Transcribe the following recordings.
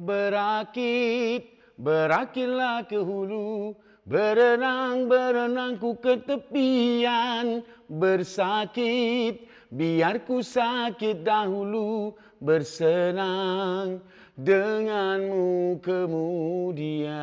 Berakit, berakitlah ke hulu. Berenang, berenang ku ke tepian. Bersakit, biar ku sakit dahulu. Bersenang denganmu kemudian.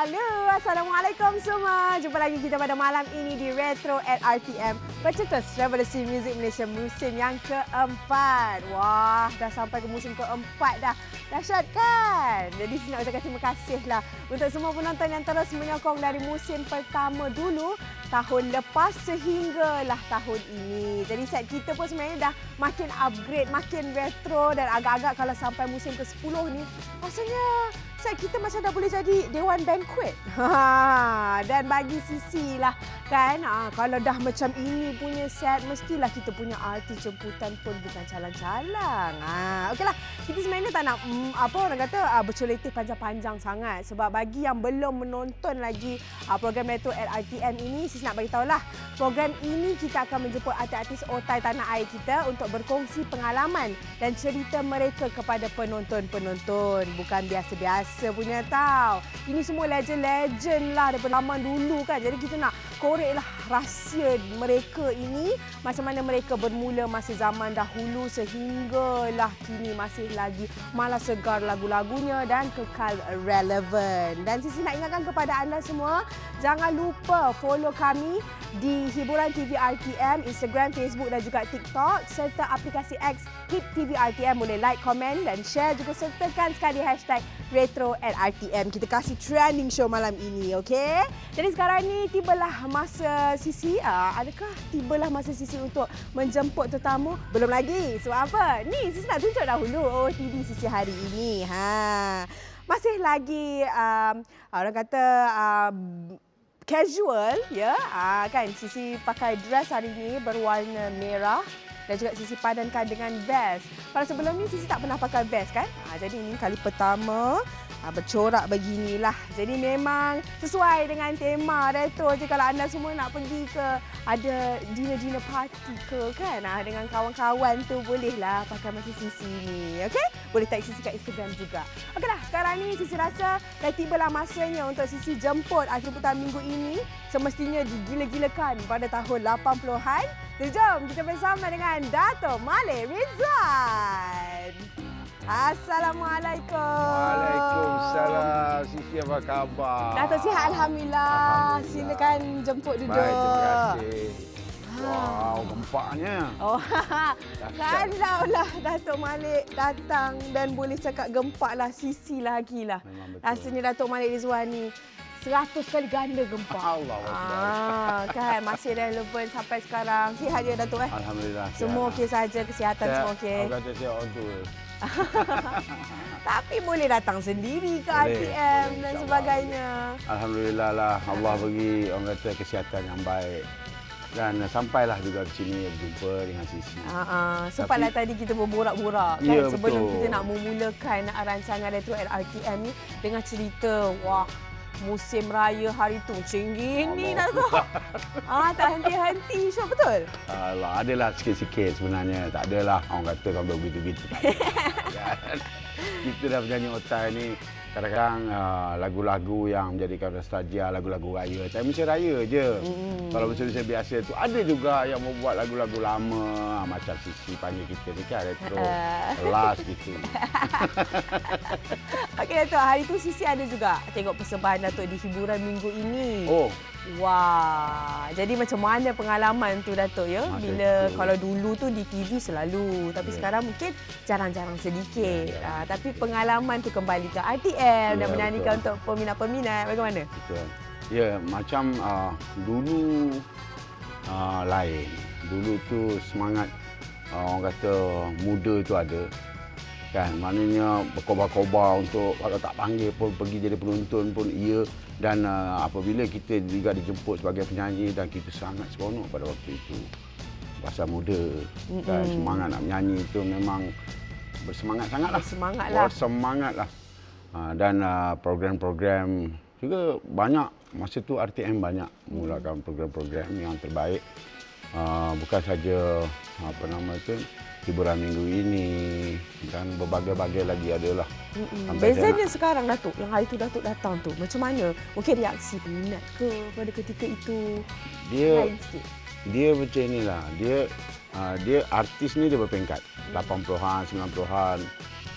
Halo. Assalamualaikum semua. Jumpa lagi kita pada malam ini di Retro at RTM. Bercetus Revolusi Music Malaysia musim yang keempat. Wah, dah sampai ke musim keempat dah. Dahsyat kan? Jadi saya nak ucapkan terima kasih lah untuk semua penonton yang terus menyokong dari musim pertama dulu tahun lepas sehinggalah tahun ini. Jadi set kita pun sebenarnya dah makin upgrade, makin retro dan agak-agak kalau sampai musim ke-10 ni rasanya set kita macam dah boleh jadi dewan banquet. Ha, dan bagi Sisi lah kan, ha, kalau dah macam ini punya set mestilah kita punya artis jemputan pun bukan calang-calang. Ha, okeylah, kita sebenarnya tak nak mm, apa orang kata uh, bercolitis panjang-panjang sangat sebab bagi yang belum menonton lagi uh, program Retro at RTM ini, Sisi nak bagi tahulah program ini kita akan menjemput artis-artis otai tanah air kita untuk berkongsi pengalaman dan cerita mereka kepada penonton-penonton. Bukan biasa-biasa punya tau. Ini semua legend-legend lah daripada zaman dulu kan. Jadi kita nak korek lah rahsia mereka ini. Macam mana mereka bermula masa zaman dahulu sehinggalah kini masih lagi malah segar lagu-lagunya dan kekal relevan. Dan Sisi nak ingatkan kepada anda semua, jangan lupa follow kami di Hiburan TV RTM, Instagram, Facebook dan juga TikTok serta aplikasi X Hip TV RTM. Boleh like, komen dan share juga sertakan sekali hashtag Retro at RTM. Kita kasih trending show malam ini, okey? Jadi sekarang ni tibalah masa Sisi. Uh, adakah tibalah masa Sisi untuk menjemput tetamu? Belum lagi. Sebab apa? Ni Sisi nak tunjuk dahulu OOTD Sisi hari ini. Ha. Masih lagi um, orang kata um, casual ya. Ah kan Sisi pakai dress hari ini berwarna merah dan juga Sisi padankan dengan vest. Pada sebelum ni Sisi tak pernah pakai vest kan? Ah jadi ini kali pertama ah, bercorak beginilah. Jadi memang sesuai dengan tema retro je kalau anda semua nak pergi ke ada dinner-dinner party ke kan ah, dengan kawan-kawan tu bolehlah pakai macam Sisi ni. Okey? Boleh tag Sisi kat Instagram juga. Okeylah, sekarang ni Sisi rasa dah tibalah masanya untuk Sisi jemput akhir petang minggu ini semestinya digila-gilakan pada tahun 80-an. Jadi jom kita bersama dengan Dato' Malik Rizwan. Assalamualaikum. Waalaikumsalam. Sisi apa khabar? Dato' sihat Alhamdulillah. Alhamdulillah. Silakan jemput duduk. Baik, terima kasih. Wow, gempaknya. Oh, kalaulah Datuk Malik datang dan boleh cakap gempak lah sisi lagi lah. Rasanya Datuk Malik Rizwan ni seratus kali ganda gempak. Allah Ah, kan masih relevan sampai sekarang. Sihat je Datuk eh? Alhamdulillah. Semua okey saja, kesihatan Sihat. semua okey. Orang kata sihat orang tua. Tapi boleh datang sendiri ke Boleh, RTM boleh, dan sebagainya. Alhamdulillah lah Allah bagi orang kata kesihatan yang baik. Dan sampailah juga ke sini berjumpa dengan Sisi. Ha ah, sempatlah tadi kita berborak-borak kan Ya, sebelum betul. kita nak memulakan rancangan Retro RTM ni dengan cerita wah musim raya hari tu macam gini dah tu. ah tak henti-henti show betul. Allah, adalah sikit-sikit sebenarnya. Tak adalah orang kata kau begitu-begitu. Kita dah bernyanyi otai ni kadang-kadang uh, lagu-lagu yang menjadikan nostalgia, lagu-lagu raya. Tak mesti raya je. Hmm. Kalau musim-musim biasa tu ada juga yang membuat lagu-lagu lama ah, macam Sisi panggil kita ni kan retro. Ah. Last gitu. Okey Datuk, hari tu Sisi ada juga tengok persembahan Datuk di hiburan minggu ini. Oh, Wah, jadi macam mana pengalaman tu Datuk ya? Masa Bila tu. kalau dulu tu di TV selalu, tapi Ya. sekarang mungkin jarang-jarang sedikit. Ya, ya. Ah, tapi pengalaman tu kembali ke RTM dan Ya, menyanyikan betul. untuk peminat-peminat. Bagaimana? betul. Ya, macam uh, dulu uh, lain. Dulu tu semangat uh, orang kata muda tu ada. Kan, maknanya berkobar-kobar untuk kalau tak panggil pun pergi jadi penonton pun iya dan uh, apabila kita juga dijemput sebagai penyanyi dan kita sangat seronok pada waktu itu. Bahasa muda dan Mm-mm. semangat nak menyanyi itu memang bersemangat sangatlah. Bersemangat lah. Uh, dan uh, program-program juga banyak masa tu RTM banyak mulakan program-program yang terbaik. Uh, bukan saja apa nama itu hiburan minggu ini dan berbagai-bagai lagi adalah. Mm-mm. Dia Bezanya sekarang Datuk, yang hari tu Datuk datang tu, macam mana? Mungkin reaksi peminat ke pada ketika itu Dia lain sikit? dia macam inilah. Dia uh, dia artis ni dia berperingkat 80-an, 90-an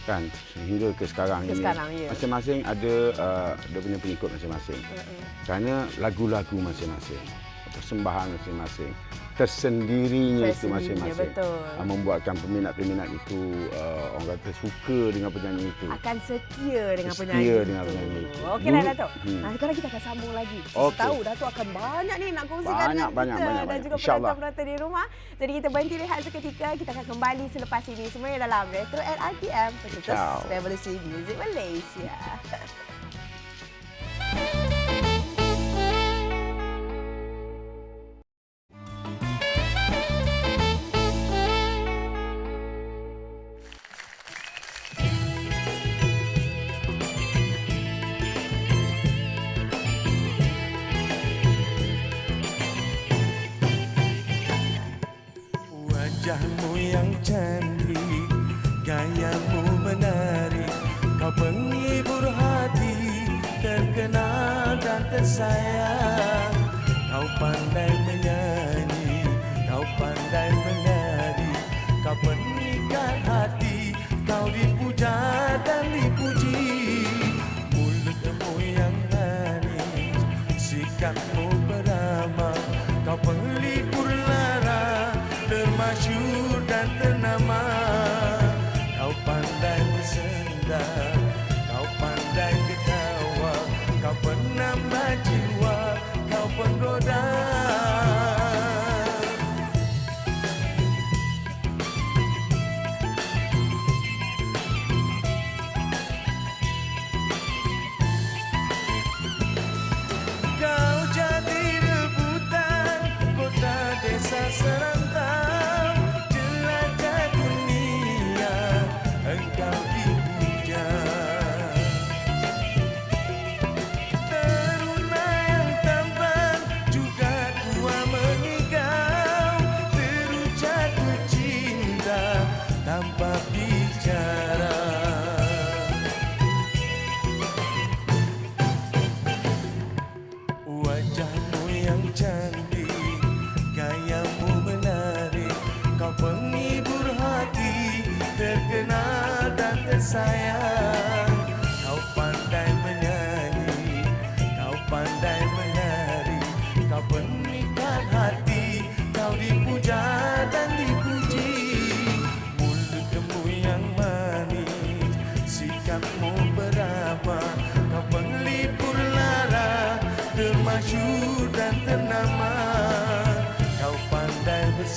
kan sehingga ke sekarang Ke ini. sekarang, ya. Masing-masing ada uh, dia punya pengikut masing-masing. Mm-mm. Kerana lagu-lagu masing-masing, persembahan masing-masing, tersendirinya itu masing-masing. betul. Uh, membuatkan peminat-peminat itu uh, orang kata suka dengan penyanyi itu. Akan setia dengan Setia penyanyi dengan itu. penyanyi itu. Okeylah Datuk. Hmm. Nah, sekarang kita akan sambung lagi. Kita Okey. tahu Datuk akan banyak ni nak kongsikan Banyak, dengan banyak, kita banyak, dan banyak. juga penonton-penonton di rumah. Jadi kita berhenti rehat seketika. Kita akan kembali selepas ini semuanya dalam Retro at. Pencetus Ciao. Revolusi Music Malaysia. tersayang. Kau pandai menyanyi, kau pandai menari, kau penikat hati, kau dipuja dan dipuji. Mulutmu yang manis, sikapmu beramah, kau penglipur lara, termasyur dan ternama.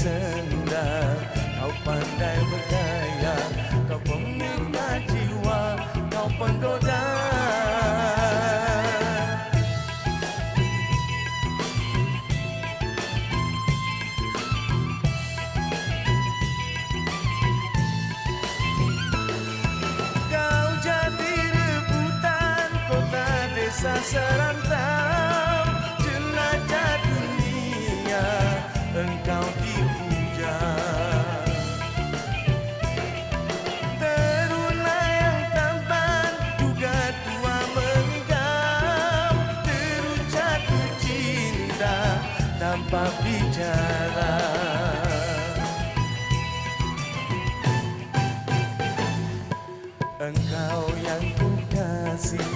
Pandai tanpa bicara. Engkau yang ku kasih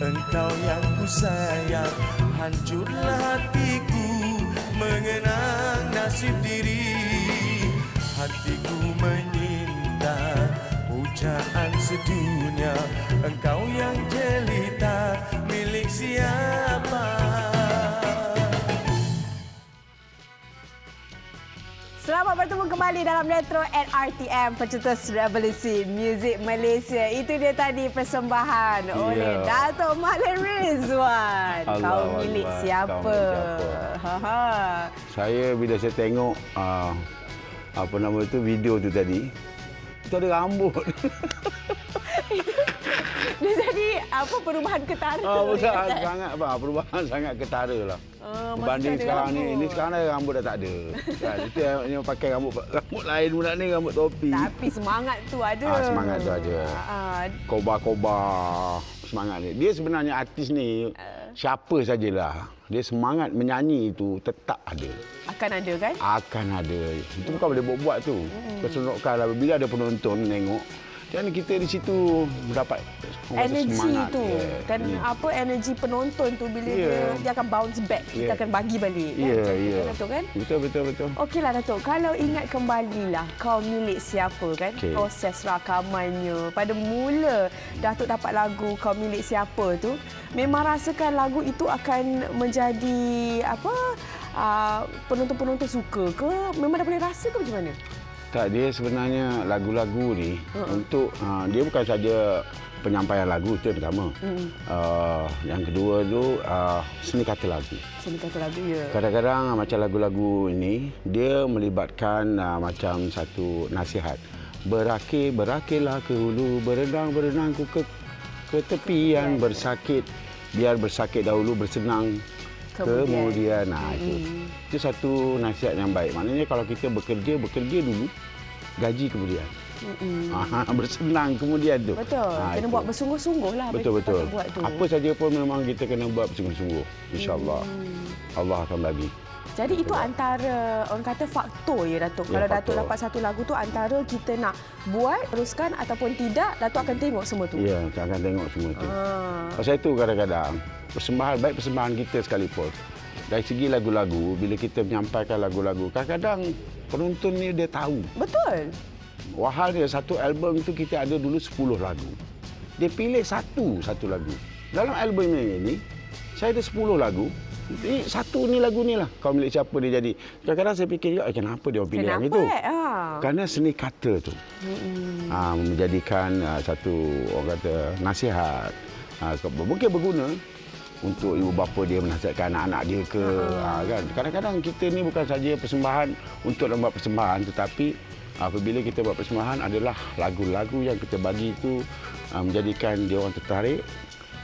Engkau yang ku sayang Hancurlah hatiku Mengenang nasib diri. Hatiku menyinta Pujaan sedunia Engkau yang jelita Milik siapa bertemu kembali dalam Retro at RTM Pencetus Revolusi Music Malaysia. Itu dia tadi persembahan Ya. oleh Dato' Malen Rizwan. Allah Kau milik Allah, siapa? kau milik siapa? Ha ha. Saya bila saya tengok uh, apa nama itu video tu tadi, itu ada rambut. Dia jadi apa perubahan ketara. Ah, perubahan kan? sangat bang, perubahan sangat ketara lah. Ah, Berbanding sekarang ni, ini sekarang dah rambut dah tak ada. kan, itu yang, yang pakai rambut rambut lain pula ni rambut topi. Tapi semangat tu ada. Ah, semangat tu ada. Ah, Kobar-kobar semangat ni. Dia sebenarnya artis ni Ah. siapa sajalah. Dia semangat menyanyi itu tetap ada. akan ada kan? Akan ada. Itu bukan boleh buat-buat tu. Keseronokan lah. Bila ada penonton menengok, dan kita di situ mendapat kata energi tu Yeah. dan Ini. apa energi penonton tu bila Ya. dia dia akan bounce back kita Ya. akan bagi balik kan Ya, tu ya. kan, Datuk kan Betul, betul, betul. Okeylah Datuk, kalau ingat kembalilah kau milik siapa kan Okey. proses rakamannya pada mula Datuk dapat lagu kau milik siapa tu memang rasakan lagu itu akan menjadi apa uh, penonton-penonton suka ke memang dah boleh rasa ke macam mana? Tak, dia sebenarnya lagu-lagu ni Uh-uh. untuk uh, dia bukan saja penyampaian lagu itu yang pertama. Hmm. Uh, yang kedua tu uh, seni kata lagu. Seni kata lagu ya. Kadang-kadang uh, macam lagu-lagu ini dia melibatkan uh, macam satu nasihat. Berakir, berakirlah ke hulu, berenang, berenang ku ke, ke tepian, bersakit, biar bersakit dahulu, bersenang Kemudian. kemudian. Nah, itu. Mm. Itu satu nasihat yang baik. Maknanya kalau kita bekerja, bekerja dulu, gaji kemudian. Mm-mm. Ah, bersenang kemudian tu. Betul. Ah, kena itu. buat bersungguh-sungguh lah. Betul betul. patut Buat tu. Apa saja pun memang kita kena buat bersungguh-sungguh. Insya-Allah. Hmm. Allah akan bagi. Jadi itu antara orang kata faktor ya Datuk. Ya, Kalau Datuk faktor. dapat satu lagu tu antara kita nak buat, teruskan ataupun tidak, Datuk akan tengok semua tu. Ya, kita akan tengok semua tu. Ah. Pasal itu kadang-kadang persembahan baik persembahan kita sekalipun dari segi lagu-lagu bila kita menyampaikan lagu-lagu kadang-kadang penonton ni dia tahu Betul. Wahal dia satu album itu kita ada dulu 10 lagu. Dia pilih satu satu lagu. Dalam album ini saya ada 10 lagu. Ini satu ni lagu ni lah. Kau milik siapa dia jadi. Kadang-kadang saya fikir, eh, kenapa dia pilih yang Kenapa? itu? eh? Ah. Kerana seni kata tu. Ha, menjadikan uh, satu orang kata nasihat. Ha, ke- mungkin berguna untuk ibu bapa dia menasihatkan anak-anak dia ke ha, kan. Kadang-kadang kita ni bukan saja persembahan untuk nak buat persembahan tetapi apabila kita buat persembahan adalah lagu-lagu yang kita bagi itu uh, menjadikan dia orang tertarik.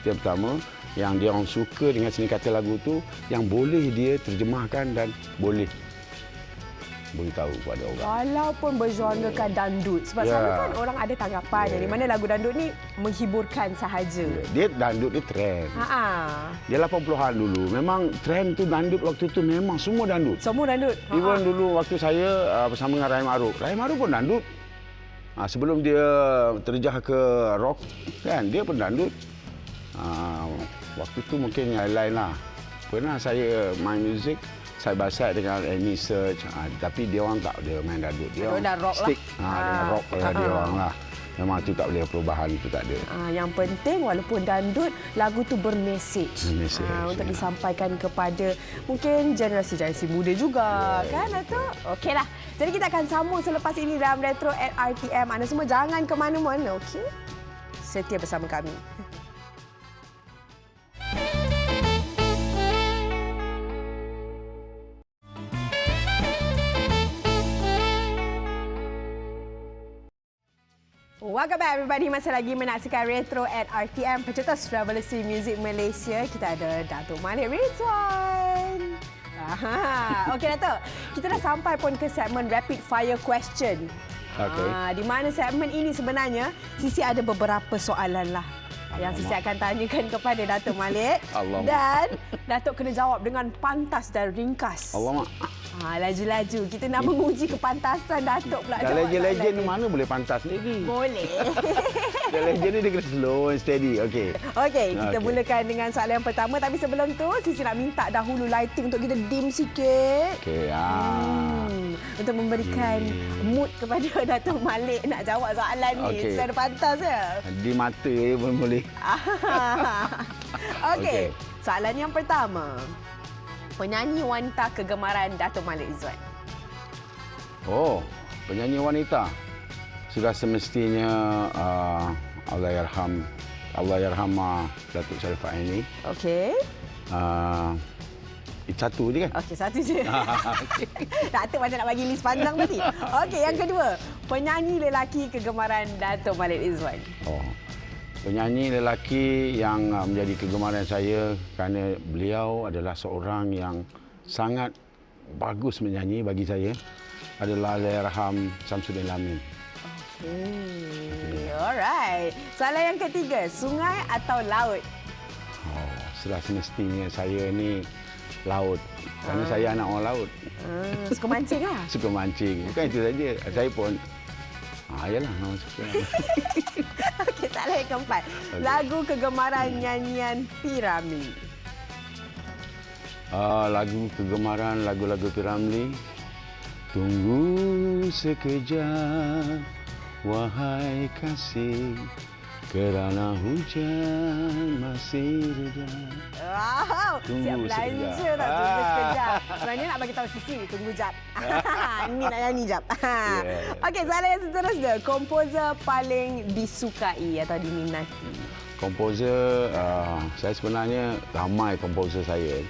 Itu yang pertama yang dia orang suka dengan seni kata lagu tu yang boleh dia terjemahkan dan boleh beritahu kepada orang. Walaupun bergenrekan dandut. Sebab Ya. selalu kan orang ada tanggapan Ya. di mana lagu dandut ni menghiburkan sahaja. Dia dandut dia trend. Ha ah. Dia 80-an dulu. Memang trend tu dandut waktu tu memang semua dandut. Semua dandut. Ha, Even ah. dulu waktu saya uh, bersama dengan Rahim Aruf. Rahim Aruf pun dandut. Uh, sebelum dia terjah ke rock, kan dia pun dandut. Uh, waktu tu mungkin yang lain lah. Pernah saya main muzik, saya basat dengan Amy Search. Uh, tapi dia orang tak dia main dandut. Dia Dia orang dah rock lah. stick. Uh, dengan Ah, rock lah dia ah. orang lah. Memang tu tak boleh perubahan tu tak ada. Ah, yang penting walaupun dandut lagu tu bermesej Bermesej, Ah, untuk ya. disampaikan kepada mungkin generasi-generasi muda juga Ya, kan Datuk? Okeylah. Jadi kita akan sambung selepas ini dalam Retro at RTM. Anda semua jangan ke mana-mana, okey? Setia bersama kami. Welcome back everybody. Masih lagi menyaksikan Retro at RTM Pencetus Revolusi Music Malaysia. Kita ada Datuk Malik Ridwan. Aha. Okey Datuk, kita dah sampai pun ke segmen Rapid Fire Question. Okey. Ah, di mana segmen ini sebenarnya Sisi ada beberapa soalan lah yang Sisi akan tanyakan kepada Datuk Malik. Alamak. Dan Datuk kena jawab dengan pantas dan ringkas. Allah. Ha, laju-laju. Kita nak menguji kepantasan Datuk pula Dah jawab legend-legend mana boleh pantas sendiri. Boleh. Dah legend ni dia kena slow and steady. Okey. Okey, kita Okey. mulakan dengan soalan yang pertama. Tapi sebelum tu, Sisi nak minta dahulu lighting untuk kita dim sikit. Okey. Ah. Hmm, untuk memberikan Hmm. mood kepada Datuk Malik nak jawab soalan ni. Okey. Secara pantas ya. Di mata je pun boleh. Okey, Okey. soalan yang pertama. Penyanyi wanita kegemaran Datuk Malik Izzuan. Oh, penyanyi wanita. Sudah semestinya uh, Allah yarham Allah yarhamah Datuk Sharifah ini. Okey. Uh, itu satu je kan? Okey, satu je. Datuk macam nak bagi list panjang tadi. Okey, yang kedua. Penyanyi lelaki kegemaran Datuk Malik Izzuan. Oh. Penyanyi lelaki yang uh, menjadi kegemaran saya kerana beliau adalah seorang yang sangat bagus menyanyi bagi saya adalah Allahyarham Samsudin Lamin. Okay. Alright. Soalan yang ketiga, sungai atau laut? Oh, sudah semestinya saya ni laut. Kerana Ah. saya anak orang laut. Hmm, suka mancing lah. Suka mancing. Bukan itu saja. Saya pun Ah, yalah, memang suka. Okey, soalan yang keempat. Okey. Lagu kegemaran nyanyian Piramli. Ah, lagu kegemaran lagu-lagu Piramli. Tunggu sekejap, wahai kasih, kerana hujan masih reda. Wow, Tunggu siap belanja sekejap. tak tunggu Ah. sekejap. Sebenarnya nak bagi tahu Sisi, tunggu jap. Ini nak nyanyi jap. Yeah. Okey, soalan yang seterusnya. Komposer paling disukai atau diminati? Komposer, uh, saya sebenarnya ramai komposer saya.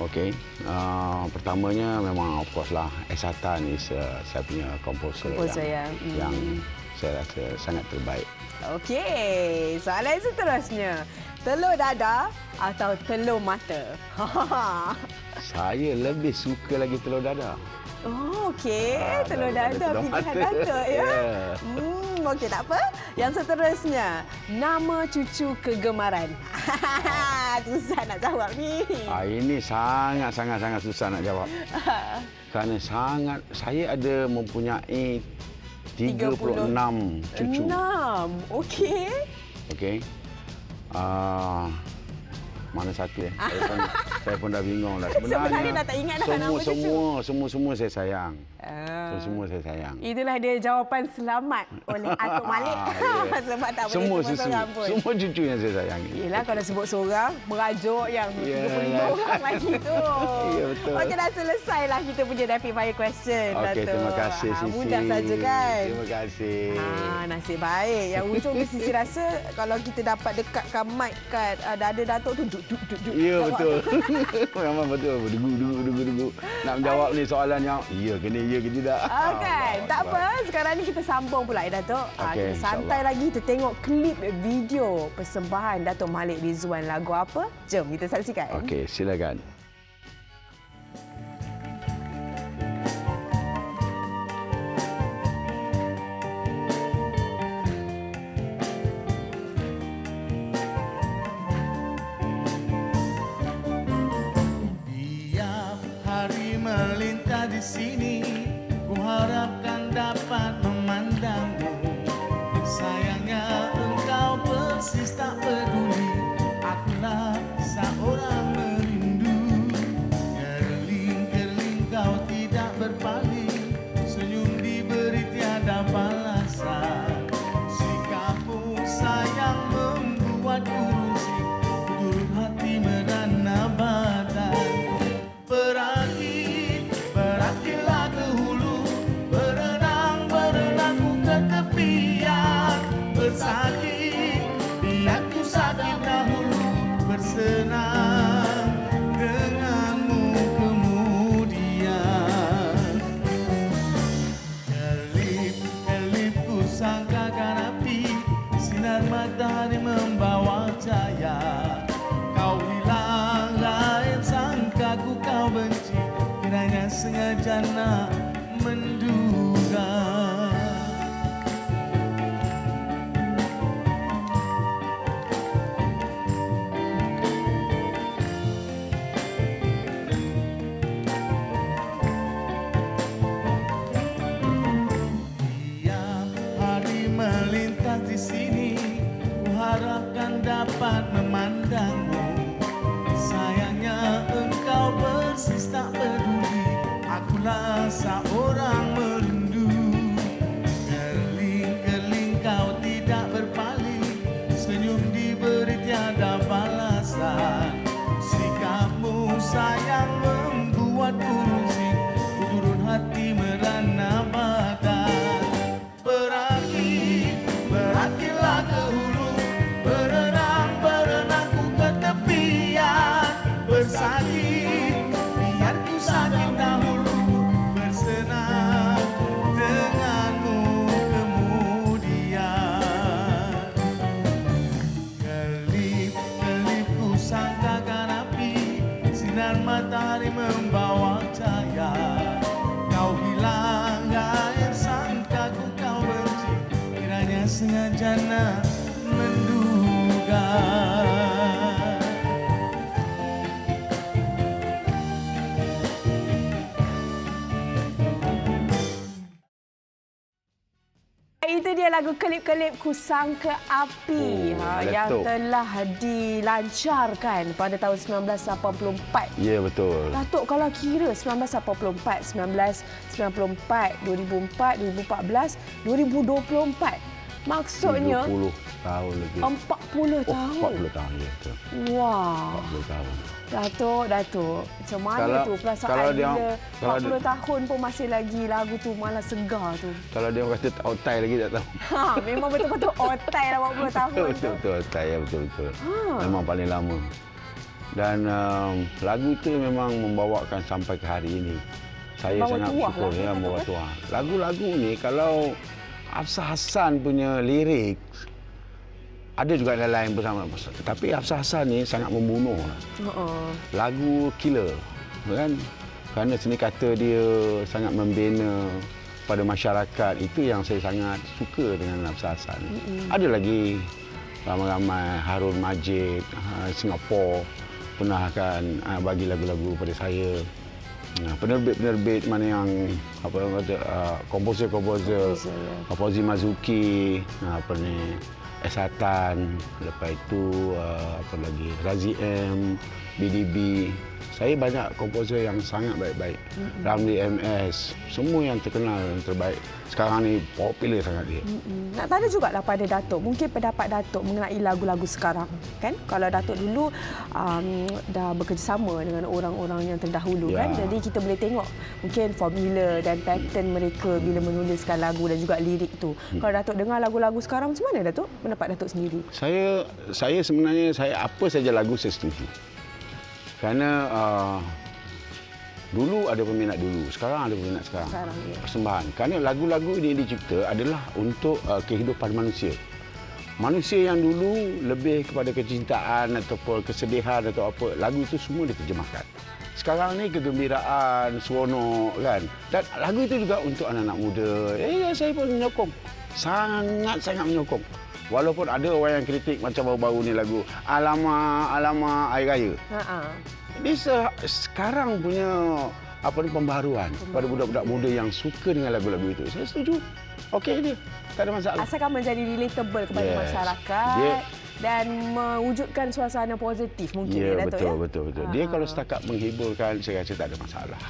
Okey. Uh, pertamanya memang of course lah Esatan is uh, saya punya komposer, Komposer yang, yang, mm. Saya rasa sangat terbaik. Okey, soalan seterusnya. Telur dada atau telur mata? Saya lebih suka lagi telur dadah. oh, okey. Ah, telur dada telur pilihan mata. Datuk ya. Ya. Hmm, okey tak apa. Yang seterusnya, nama cucu kegemaran. Susah nak jawab ni. Ah, ini sangat sangat sangat susah nak jawab. Kerana sangat saya ada mempunyai 36 cucu. Enam. Okey. Okey. Ah mana satu ya? Saya pun, saya pun dah bingung lah. Sebenarnya dah tak ingat dah semua, nama cucu. semua, semua, semua saya sayang. Ah. Semua, semua saya sayang. Itulah dia jawapan selamat oleh Atuk Malik. Ya. Sebab tak boleh semua sebut susu. seorang pun. Semua cucu yang saya sayangi. Yelah kalau sebut seorang, merajuk yang Ya, 35 ya. orang lagi tu. Ya, betul. Okey, dah selesai lah kita punya rapid fire question, Okey, terima kasih Ah, Sisi. Mudah saja kan? Terima kasih. Ah, nasib baik. Yang ujung tu Sisi rasa kalau kita dapat dekatkan mic kat uh, dada Datuk tu duk duk duk duk. Ya Jawab. betul. Memang betul. Dugu dugu dugu dugu. Nak menjawab ni soalan yang ya ke ya ke tidak. Ah, kan? Allah Tak apa. Sekarang ni kita sambung pula ya Datuk. Ah, Okey, kita santai lagi. Kita tengok klip video persembahan Datuk Malik Rizwan. Lagu apa? Jom kita saksikan. Okey, silakan. Tiap hari melintas di sini Ku Matahari membawa cahaya. Kau hilang lain sangka ku kau benci. Kiranya sengaja nak para dia lagu klip-klip Kusangka Api Oh, ha, yang telah dilancarkan pada tahun 1984. Ya, betul. Datuk kalau kira 1984, 1994, 2004, 2014, 2024. Maksudnya 20 tahun lebih. 40 Oh, tahun. 40 tahun, ya betul. Wah, 40 tahun. Datuk, Datuk. Macam mana Kalau- tu perasaan kalau dia- bila kalau 40 tahun pun masih lagi lagu tu malah segar tu. Kalau dia kata otai lagi tak tahu. Ha, memang betul-betul otai lah 40 tahun Betul, tu. betul, betul. Otai, ya betul, betul. Ha. Memang paling lama. Dan um, lagu tu memang membawakan sampai ke hari ini. Saya Bawa sangat bersyukur lah, ya bawa tuah. Lagu-lagu ni kalau Afsah Hassan punya lirik ada juga yang lain bersama. Tapi Afsah Hassan ni sangat membunuh. Uh-uh. lagu killer kan kerana seni kata dia sangat membina pada masyarakat itu yang saya sangat suka dengan Nafsa Hassan. Mm-hmm. Ada lagi ramai-ramai Harun Majid uh, Singapura pernah akan uh, bagi lagu-lagu pada saya. Uh, penerbit-penerbit mana yang apa kata komposer-komposer Komposer, ya. Fauzi Mazuki uh, apa ni Esatan lepas itu uh, apa lagi Razi M BDB saya banyak komposer yang sangat baik-baik. Mm-hmm. Ramli MS semua yang terkenal yang terbaik sekarang ni popular sangat dia Mm-mm. Nak tanya jugalah pada Datuk, mungkin pendapat Datuk mengenai lagu-lagu sekarang. Kan? Kalau Datuk dulu um, dah bekerjasama dengan orang-orang yang terdahulu Ya. kan. Jadi kita boleh tengok mungkin formula dan pattern mereka bila menuliskan lagu dan juga lirik tu. Hmm. Kalau Datuk dengar lagu-lagu sekarang macam mana Datuk? Pendapat Datuk sendiri. saya saya sebenarnya saya apa saja lagu saya setuju kerana uh, dulu ada peminat dulu sekarang ada peminat sekarang. Sekarang, ya. persembahan. Kerana lagu-lagu ini dicipta adalah untuk uh, kehidupan manusia. Manusia yang dulu lebih kepada kecintaan ataupun kesedihan atau apa lagu itu semua diterjemahkan. Sekarang ni kegembiraan seronok kan? Dan lagu itu juga untuk anak-anak muda. Eh ya, saya pun menyokong. Sangat-sangat menyokong walaupun ada orang yang kritik macam baru-baru ni lagu alamak alamak air raya Ha ini se- sekarang punya apa ni pembaharuan pada budak-budak muda yang suka dengan lagu-lagu itu. Saya setuju. Okey dia. Tak ada masalah. Asalkan menjadi relatable kepada Yes. masyarakat Dia- dan mewujudkan suasana positif mungkin Ya, ya, Datuk betul, ya. betul, betul. Dia kalau setakat menghiburkan, saya rasa tak ada masalah.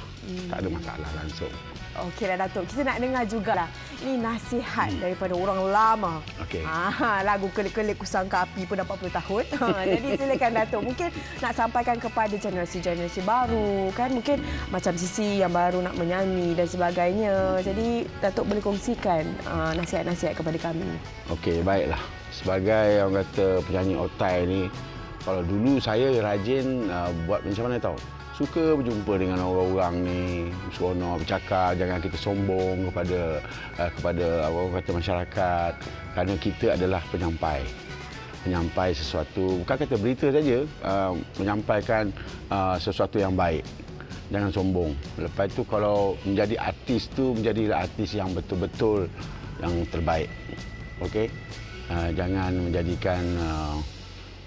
Tak ada masalah langsung. Okeylah Datuk, kita nak dengar jugalah. Ini nasihat daripada orang lama. Okey. Ah, lagu kelip-kelip kusangka api pun dah 40 tahun. Ha, Jadi silakan Datuk. Mungkin nak sampaikan kepada generasi-generasi baru kan. Mungkin macam Sisi yang baru nak menyanyi dan sebagainya. Jadi Datuk boleh kongsikan ah, nasihat-nasihat kepada kami. Okey, baiklah. Sebagai orang kata penyanyi otai ni, kalau dulu saya rajin uh, buat macam mana tahu? Suka berjumpa dengan orang-orang ni, seronok bercakap, jangan kita sombong kepada uh, kepada apa kata masyarakat kerana kita adalah penyampai. Penyampai sesuatu, bukan kata berita saja, uh, menyampaikan uh, sesuatu yang baik. Jangan sombong. Lepas tu kalau menjadi artis tu menjadilah artis yang betul-betul yang terbaik. Okey? Uh, jangan menjadikan uh,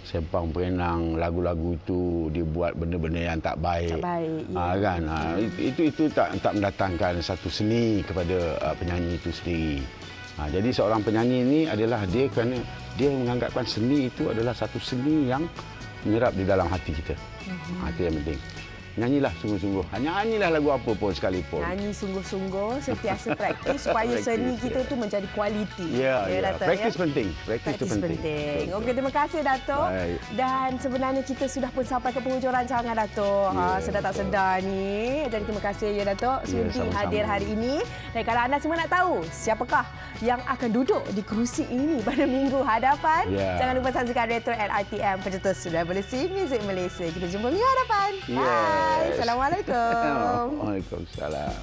sempang perenang lagu-lagu itu dibuat benda-benda yang tak baik. Tak baik, ya. Ah, kan? Ah, itu itu, itu tak tak mendatangkan satu seni kepada uh, penyanyi itu sendiri. Ah, jadi seorang penyanyi ini adalah dia kerana dia menganggapkan seni itu adalah satu seni yang menyerap di dalam hati kita. Mhm. Ah, itu yang penting. Nyanyilah sungguh-sungguh. Nyanyilah lagu apa pun sekalipun. Nyanyi sungguh-sungguh, sentiasa praktis supaya Praktis, seni kita ya. tu menjadi kualiti. Ya, ya. Datuk, Praktis penting. Praktis, penting. penting. Betul, Okey, terima kasih Datuk. Baik. Dan sebenarnya kita sudah pun sampai ke penghujung rancangan Datuk. Ya, ha, sedar tak sedar ni. Jadi terima kasih ya Datuk Ya, sudi sama-sama. hadir hari ini. Dan kalau anda semua nak tahu siapakah yang akan duduk di kerusi ini pada minggu hadapan, Ya. jangan lupa saksikan Retro at RTM Pencetus Revolusi Music Malaysia. Kita jumpa minggu hadapan. Bye. Assalamualaikum. Waalaikumsalam.